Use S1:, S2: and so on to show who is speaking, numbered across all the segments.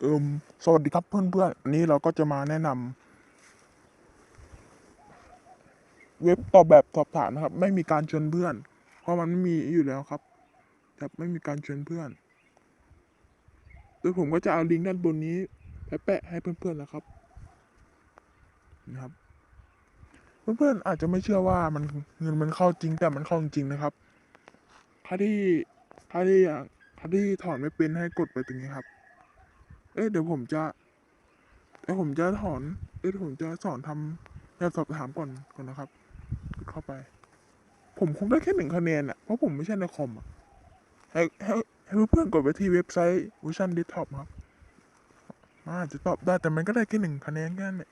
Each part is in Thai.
S1: เอิมสวัสดีครับเพื่อนเพื่อนๆวันนี้เราก็จะมาแนะนำเว็บตอบแบบสอบถามนะครับ ไม่มีการชวนเพื่อน เพราะมันไม่มีอยู่แล้วครับแบบไม่มีการชวนเพื่อน โดยผมก็จะเอาลิงก์ด้านบนนี้ไปแปะให้เพื่อนๆนะครับนะครับ เพื่อนๆอาจจะไม่เชื่อว่ามันเงินมันเข้าจริงแต่มันเข้าจริงนะครับใครที่ใครที่อยากใครที่ถอนไม่เป็นให้กดไปตรงนี้ครับ เอ๊ะเดี๋ยวผมจะเดี๋ยวผมจะถอน เอ๊ะเดี๋ยวผมจะสอนทำแบบสอบถามก่อนก่อนนะครับกดเข้าไป ผมคงได้แค่หนึ่งคะแนนอะเพราะผมไม่ใช่ในคอมอะให้ให้ให้เพื่อนกดไปที่เว็บไซต์วิชั่นดิสท็อปครับมันอาจจะตอบได้แต่มันก็ได้แค่หนึ่งคะแนนแค่นั้นแหละ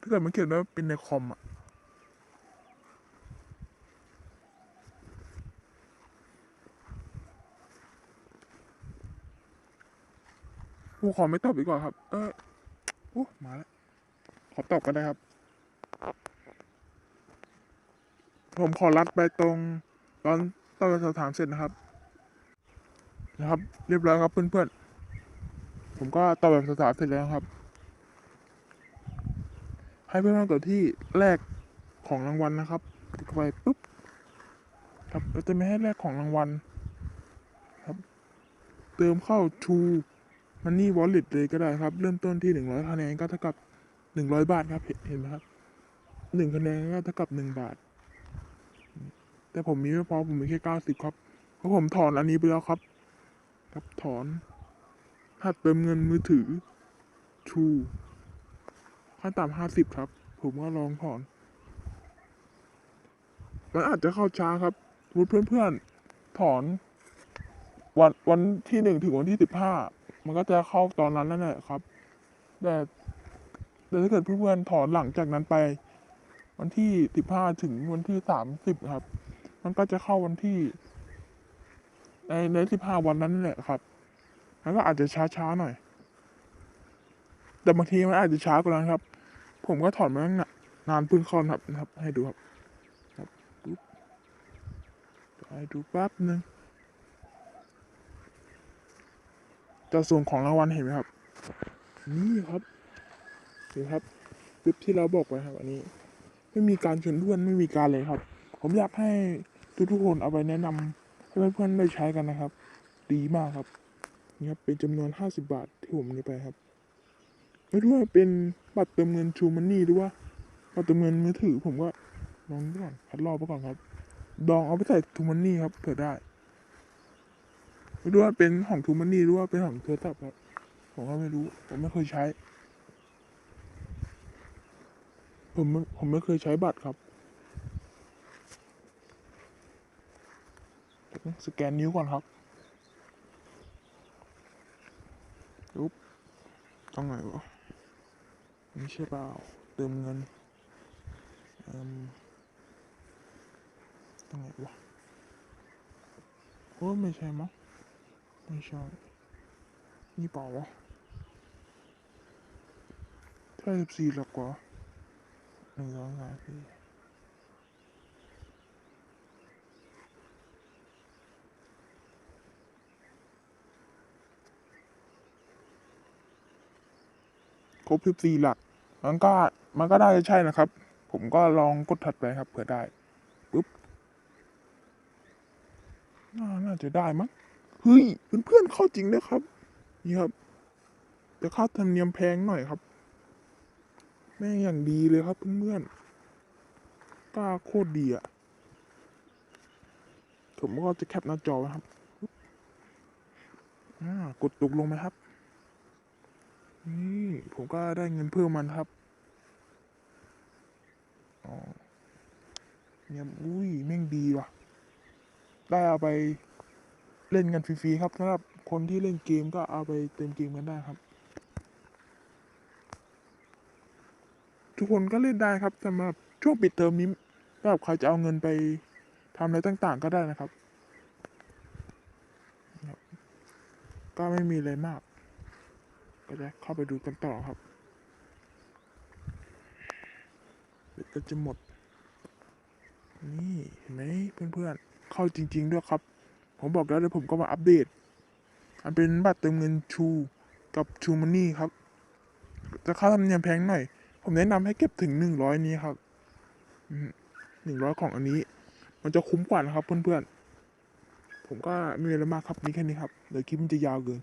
S1: ถ้าเกิดมันเขียนว่าเป็นในคอมอะ ผมขอไม่ตอบดีกว่าครับ เออโอ้มาแล้ว ขอตอบก็ได้ครับ ผมขอรัดไปตรงตอนตอนสอบถามเสร็จนะครับ นะครับ เรียบร้อยครับเพื่อนๆ ผมก็ตอบแบบสอบถามเสร็จแล้วครับ ให้เพื่อนๆกดที่แรกของรางวัลนะครับกดไปปุ๊บ ครับจะไม่ให้แรกของรางวัล ครับ เติมเข้า True Money Wallet เลยก็ได้ครับ เริ่มต้นที่หนึ่งร้อยคะแนนก็เท่ากับหนึ่งร้อยบาทครับ เห็นไหมครับหนึ่งคะแนนก็เท่ากับหนึ่งบาท แต่ผมมีไม่พอผมมีแค่เก้าสิบครับ เพราะผมถอนอันนี้ไปแล้วครับ ครับถอนถ้าเติมเงินมือถือ True ขั้นต่ำห้าสิบครับ ผมก็ลองถอนมันอาจจะเข้าช้าครับสมมติเพื่อนถอน วันวันที่หนึ่งถึงวันที่สิบห้า มันก็จะเข้าตอนนั้นนั่นแหละครับ แต่แต่ถ้าเกิดเพื่อนๆถอนหลังจากนั้นไป วันที่สิบห้าถึงวันที่สามสิบครับ มันก็จะเข้าวันที่ ในในสิบห้าวันนั้นแหละครับมันก็อาจจะช้าๆหน่อย แต่บางทีมันอาจจะช้ากว่านั้นครับ ผมก็ถอนมาตั้งนานพึ่งเข้านครับนะครับ ให้ดูครับ ครับปุ๊บให้ดูแป๊บนึง จะส่วนของรางวัลเห็นไหมครับ นี่ครับนี่ครับคลิปที่เราบอกไปครับ อันนี้ ไม่มีการชนเพื่อนไม่มีการเลยครับ ผมอยากให้ทุกๆคนเอาไปแนะนำให้เพื่อนๆได้ใช้กันนะครับ ดีมากครับนี่ครับเป็นจำนวนห้าสิบาทที่ผมนี่ไปครับไม่รู้ว่าเป็นบัตรเติมเงินชูมันนี่หรือว่าบัตรเติมเงินมือถือ ผมก็ลองดูก่อนคัดลอกไปก่อนครับ ดองเอาไปใส่ทูมันนี่ครับเผื่อได้ ไม่รู้ว่าเป็นของทูมันนี่หรือว่าเป็นของโทรศัพท์ครับผมก็ไม่รู้ ผมไม่เคยใช้ ผมผมไม่เคยใช้บัตรครับสแกนนิ้วก่อนครับปุ๊บต้องไหนวะนี่ใช่เปล่า เติมเงินต้องไหนวะโอ้ไม่ใช่มั้ง ไม่ใช่ นี่เปล่าวะใช่สิบสี่หรอกกว่าหนึ่งสองามสี่ครบสิบสี่หลัก มันก็ มันก็ได้จะใช่นะครับ ผมก็ลองกดถัดไปครับเผื่อได้ ปุ๊บ น่าจะได้มั้ง เฮ้ยเพื่อนๆเข้าจริงนะครับ นี่ครับ แต่ค่าธรรมเนียมแพงหน่อยครับ แม่อย่างดีเลยครับ เพื่อนๆกล้าโคตรดีอะ่ะผมก็จะแคปหน้าจอไว้ครับอ่ากดตกลงไหมครับ นี่ผมก็ได้เงินเพิ่มมันครับเนี่ยอุ้ยแม่งดีว่ะ ได้เอาไป เล่นกันฟรีๆครับสำหรับคนที่เล่นเกมก็เอาไปเติมเกมกันได้ครับ ทุกคนก็เล่นได้ครับสำหรับช่วงปิดเทอมนี้สำหรับใครจะเอาเงินไปทำอะไรต่างๆ ก็ได้นะครับ ก็ไม่มีอะไรมาก ก็จะเข้าไปดูกันต่อครับเดี๋ยวก็จะหมด นี่เห็นไหมเพื่อนๆ เข้าจริง ๆ ด้วยครับ ผมบอกแล้วเดี๋ยวผมก็มาอัปเดต อันเป็นบัตรเติมเงินชูกับชูมันนี่ครับ จะค่าธรรมเนียมแพงหน่อย ผมแนะนำให้เก็บถึงหนึ่งร้อยนี้ครับหนึ่งร้อยของอันนี้ มันจะคุ้มกว่านะครับเพื่อนๆผมก็ไม่มีอะไรมากครับนี่แค่นี้ครับเดี๋ยวคลิปมันจะยาวเกิน